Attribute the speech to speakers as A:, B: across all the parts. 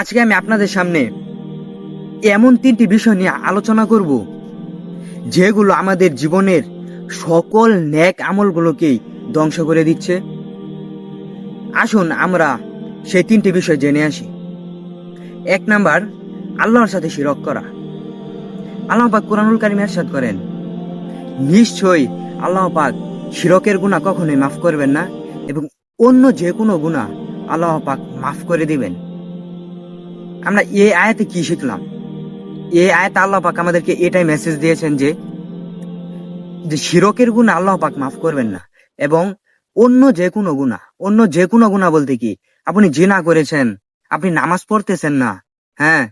A: আজকে আমি আপনাদের সামনে এমন তিনটি বিষয় নিয়ে আলোচনা করব, যেগুলো আমাদের জীবনের সকল ন্যাক আমলগুলোকেই ধ্বংস করে দিচ্ছে। আসুন আমরা সেই তিনটি বিষয় জেনে আসি। এক নাম্বার, আল্লাহর সাথে শিরক করা। আল্লাহ পাক কোরআনুল কারিম এরশাদ করেন, নিশ্চয়ই আল্লাহ পাক শিরকের গুণা কখনোই মাফ করবেন না এবং অন্য যে কোনো গুণা আল্লাহ পাক মাফ করে দিবেন। আমরা এই আয়াতে কি শিখলাম? এই আয়াতে আল্লাহ পাক আমাদেরকে এটাই মেসেজ দিয়েছেন যে যে শিরকের গুণা আল্লাহ পাক মাফ করবেন না এবং অন্য যে কোনো গুণা, অন্য যে কোনো গুণা বলতে কি, আপনি জিনা করেছেন, আপনি নামাজ পড়তেছেন না হ্যাঁ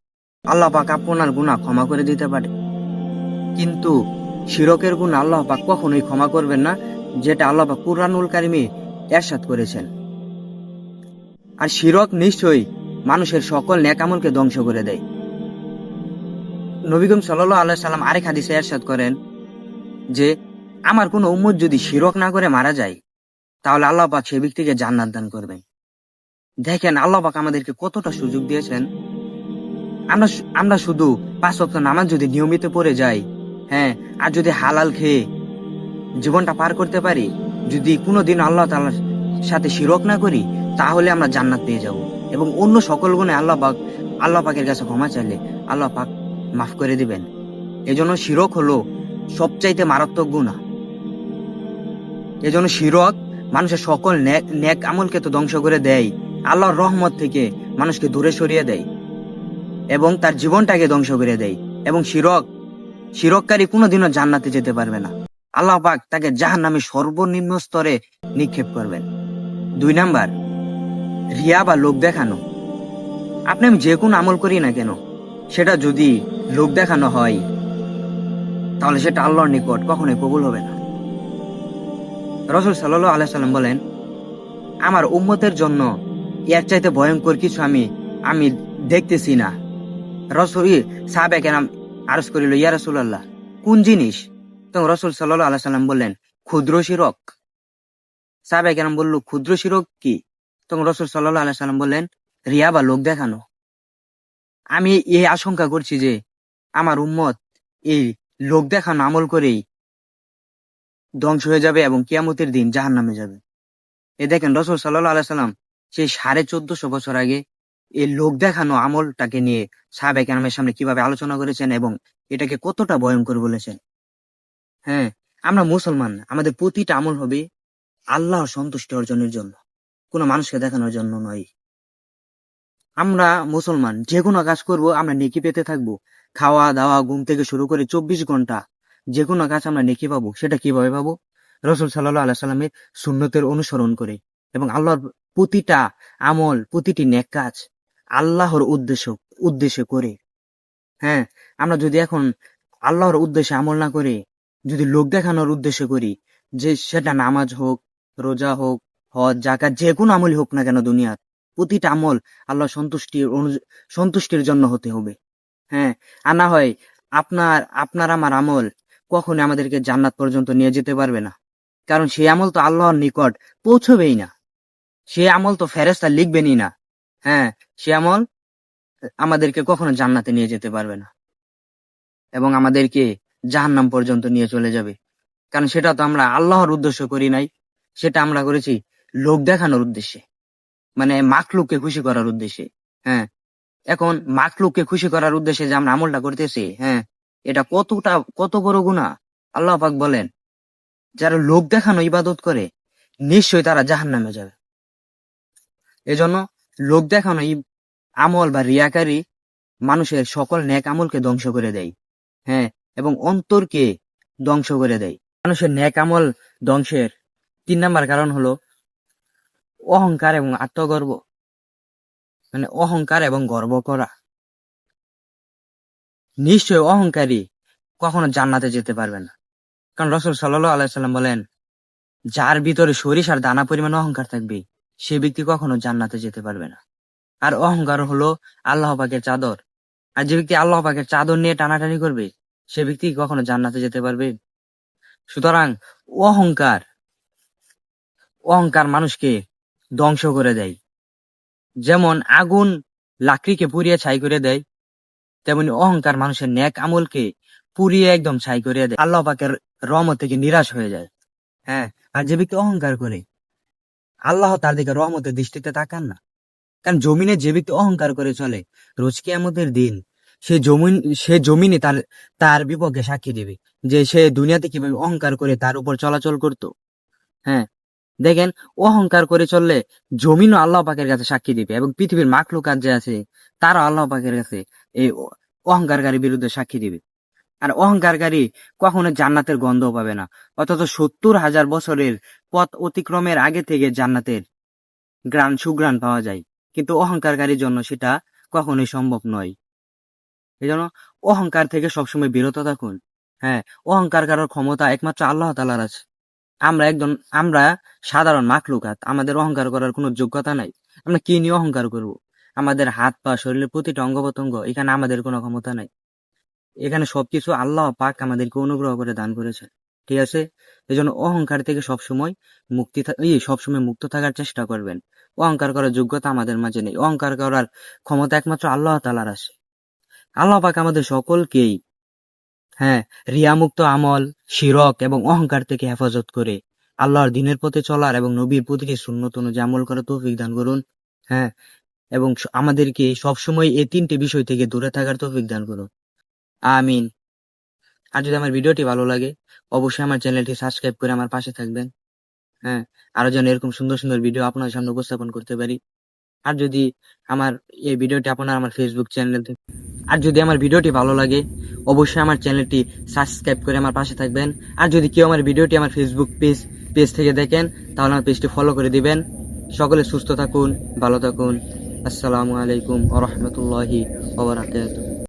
A: আল্লাহ পাক আপনার গুণা ক্ষমা করে দিতে পারে। কিন্তু শিরকের গুণ আল্লাহ পাক কখনোই ক্ষমা করবেন না, যেটা আল্লাহ পাক কুরআনুল কারিমে এরশাদ করেছেন। আর শিরক নিশ্চয়ই মানুষের সকল নেকামলকে ধ্বংস করে দেয়। নবীগম সাল্লাহ আল্লাহ সাল্লাম আরেক হাদিসে এরশাদ করেন যে, আমার কোনো উম্মত যদি শিরক না করে মারা যায়, তাহলে আল্লাহ পাক সে ব্যক্তিকে জান্নাত দান করবেন। দেখেন, আল্লাহ পাক আমাদেরকে কতটা সুযোগ দিয়েছেন। আমরা আমরা শুধু পাঁচ ওয়াক্ত নামাজ যদি নিয়মিত পড়ে যাই হ্যাঁ আর যদি হালাল খেয়ে জীবনটা পার করতে পারি, যদি কোনোদিন আল্লাহ তাআলার সাথে শিরক না করি, তাহলে আমরা জান্নাত পেয়ে যাব। এবং অন্য সকল গুণে আল্লাহ পাক, আল্লাহ পাকের কাছে ক্ষমা চাইলে আল্লাহ পাক মাফ করে দিবেন। এজন্য শিরক হলো সবচাইতে মারাত্মক গুণা এজন্য শিরক মানুষের সকল ন্যাক আমলকে তো ধ্বংস করে দেয়। আল্লাহর রহমত থেকে মানুষকে দূরে সরিয়ে দেয় এবং তার জীবনটাকে ধ্বংস করে দেয়। এবং শিরক, শিরককারী কোনোদিনও জান্নাতে যেতে পারবে না। আল্লাহ পাক তাকে জাহান নামে সর্বনিম্ন স্তরে নিক্ষেপ করবেন। দুই নাম্বার রিয়া বা লোক দেখানো। আপনি আমি যে কোনো আমল করি না কেন, সেটা যদি লোক দেখানো হয়, তাহলে সেটা আল্লাহর নিকট কখনোই কবুল হবে না। রসুল সাল্লাহ আলাইহি সাল্লাম বলেন, আমার উম্মতের জন্য এর চাইতে ভয়ঙ্কর কিছু আমি আমি দেখতেছি না। রসুল সাহাবে কেন আরজ করিল, ইয়া রসুল্লাহ কোন জিনিস? তখন রসুল সাল্লাহ আল্লাহ সাল্লাম বললেন, ক্ষুদ্র শিরক। সাহাবে কেন বলল, ক্ষুদ্র শিরক কি? তখন রসুল সাল্লাহ আল্লাহ সাল্লাম বললেন, রিয়া বা লোক দেখানো। আমি এই আশঙ্কা করছি যে আমার উম্মত এই লোক দেখানো আমল করেই ধ্বংস হয়ে যাবে এবং কিয়ামতের দিন জাহান নামে যাবে। এ দেখেন রসুল সাল্লাহ আল্লাহ সাল্লাম সেই সাড়ে চোদ্দশো বছর আগে এই লোক দেখানো আমলটাকে নিয়ে সাহাবে কেরামের সামনে কীভাবে আলোচনা করেছেন এবং এটাকে কতটা ভয়ঙ্কর বলেছেন। হ্যাঁ আমরা মুসলমান, আমাদের প্রতিটা আমল হবে আল্লাহর সন্তুষ্টি অর্জনের জন্য। কোনো মানুষকে দেখানোর জন্য নয়। আমরা মুসলমান, যে কোনো কাজ করব, আমরা নেকি পেতে থাকব। খাওয়া দাওয়া, ঘুম থেকে শুরু করে চব্বিশ ঘণ্টা যে কোনো কাজ আমরা নেকি পাবো, সেটা কীভাবে পাবো? রসুল সাল্লাহ আল্লাহ সাল্লামের সুন্নতের অনুসরণ করে এবং আল্লাহর প্রতিটা আমল, প্রতিটি নেক কাজ আল্লাহর উদ্দেশ্য, উদ্দেশ্যে করে। হ্যাঁ আমরা যদি এখন আল্লাহর উদ্দেশ্যে আমল না করে, যদি লোক দেখানোর উদ্দেশ্যে করি যে সেটা নামাজ হোক, রোজা হোক হজ জাকাত যে কোনো আমলই হোক না কেন দুনিয়ার। প্রতিটা আমল আল্লাহ সন্তুষ্টির সন্তুষ্টির জন্য হতে হবে। হ্যাঁ আর না হয় আপনার আপনার আমার আমল কখনো আমাদেরকে জান্নাত পর্যন্ত নিয়ে যেতে পারবে না। কারণ সেই আমল তো আল্লাহর নিকট পৌঁছবেই না। সে আমল তো ফেরেস্তা লিখবেনই না। হ্যাঁ সে আমল আমাদেরকে কখনো জান্নাতে নিয়ে যেতে পারবে না। এবং আমাদেরকে জাহান্নাম পর্যন্ত নিয়ে চলে যাবে। কারণ সেটা তো আমরা আল্লাহর উদ্দেশ্য করি নাই। সেটা আমরা করেছি লোক দেখানোর উদ্দেশ্যে। মানে মাকলুককে খুশি করার উদ্দেশ্যে হ্যাঁ। এখন মাকলুককে খুশি করার উদ্দেশ্যে যে আমরা আমলটা করতেছি হ্যাঁ এটা কতটা, কত বড় গুণা? আল্লাহ পাক বলেন, যারা লোক দেখানো ইবাদত করে, নিশ্চয়ই তারা জাহান নামে যাবে। এজন্য লোক দেখানো আমল বা রিয়াকারী মানুষের সকল নেক আমলকে ধ্বংস করে দেয় হ্যাঁ এবং অন্তরকে ধ্বংস করে দেয়। মানুষের ন্যাক আমল ধ্বংসের তিন নাম্বার কারণ হলো অহংকার এবং আত্মগর্ব। মানে অহংকার এবং গর্ব করা। নিশ্চয় অহংকারী কখনো জান্নাতে যেতে পারবে না। কারণ রসুল সাল্লাহ আলাইসাল্লাম বলেন, যার ভিতরে সরিষার দানা পরিমাণ অহংকার থাকবে, সে ব্যক্তি কখনো জান্নাতে যেতে পারবে না। আর অহংকার হলো আল্লাহ পাকের চাদর। আর যে ব্যক্তি আল্লাহ পাকের চাদর নিয়ে টানাটানি করবে, সে ব্যক্তি কখনো জান্নাতে যেতে পারবে? সুতরাং অহংকার অহংকার মানুষকে ধ্বংস করে দেয়। যেমন আগুন লাকড়িকে পুড়িয়ে ছাই করে দেয়, তেমনি অহংকার মানুষের ন্যাক আমলকে পুড়িয়ে একদম ছাই করে দেয়। আল্লাহ পাকের রহমত থেকে নিরাশ হয়ে যায়। হ্যাঁ আর যে ব্যক্তি অহংকার করে, আল্লাহ তার দিকে রহমতের দৃষ্টিতে তাকান না। কারণ জমিনে যে ব্যক্তি অহংকার করে চলে, রোজ কিয়ামতের দিন সে জমিন, সে জমিনে তার তার বিপক্ষে সাক্ষী দেবে যে সে দুনিয়াতে কীভাবে অহংকার করে তার উপর চলাচল করত। হ্যাঁ দেখেন, অহংকার করে চললে জমিনও আল্লাহ পাকের কাছে সাক্ষী দিবে এবং পৃথিবীর মাকলুকাত যে আছে তারা আল্লাহ পাকের কাছে এই অহংকারকারীর বিরুদ্ধে সাক্ষী দিবে। আর অহংকারকারী কখনো জান্নাতের গন্ধ পাবে না। অথচ সত্তর হাজার বছরের পথ অতিক্রমের আগে থেকে জান্নাতের গ্রান সুগ্রাণ পাওয়া যায়। কিন্তু অহংকারকারীর জন্য সেটা কখনোই সম্ভব নয়। এই জন্য অহংকার থেকে সবসময় বিরত থাকুন। হ্যাঁ অহংকার করার ক্ষমতা একমাত্র আল্লাহ তালার আছে। আমরা একজন, আমরা সাধারণ মাকলুকাত আমাদের অহংকার করার কোনো যোগ্যতা নাই। আমরা কি নিয়ে অহংকার করব? আমাদের হাত পা শরীরের প্রতিটা অঙ্গ প্রত্যঙ্গ এখানে আমাদের কোনো ক্ষমতা নাই। এখানে সবকিছু আল্লাহ পাক আমাদেরকে অনুগ্রহ করে দান করেছে ঠিক আছে? এই জন্য অহংকার থেকে সবসময় মুক্তি এই সবসময় মুক্ত থাকার চেষ্টা করবেন। অহংকার করার যোগ্যতা আমাদের মাঝে নেই। অহংকার করার ক্ষমতা একমাত্র আল্লাহ তালার আছে। আল্লাহ পাক আমাদের সকলকেই হ্যাঁ রিয়ামুক্ত আমল, শিরক এবং অহংকার থেকে হেফাজত করে। আল্লাহর দিনের পথে চলার এবং নবীর প্রতিটি সুন্নত অনুযায়ী আমল করার তৌফিক দান করুন। হ্যাঁ এবং আমাদেরকে সবসময় এই তিনটে বিষয় থেকে দূরে থাকার তৌফিক দান করুন। আমিন। আর যদি আমার ভিডিওটি ভালো লাগে, অবশ্যই আমার চ্যানেলটি সাবস্ক্রাইব করে আমার পাশে থাকবেন। হ্যাঁ আরও যেন এরকম সুন্দর সুন্দর ভিডিও আপনার সামনে উপস্থাপন করতে পারি। আর যদি আমার এই ভিডিওটি আপনার আমার ফেসবুক চ্যানেল আর যদি আমার ভিডিওটি ভালো লাগে, অবশ্যই আমার চ্যানেলটি সাবস্ক্রাইব করে আমার পাশে থাকবেন। আর যদি কেউ আমার ভিডিওটি আমার ফেসবুক পেজ পেজ থেকে দেখেন, তাহলে আমার পেজটি ফলো করে দিবেন। সকলে সুস্থ থাকুন, ভালো থাকুন। আসসালামু আলাইকুম আ রহমতুল্লাহি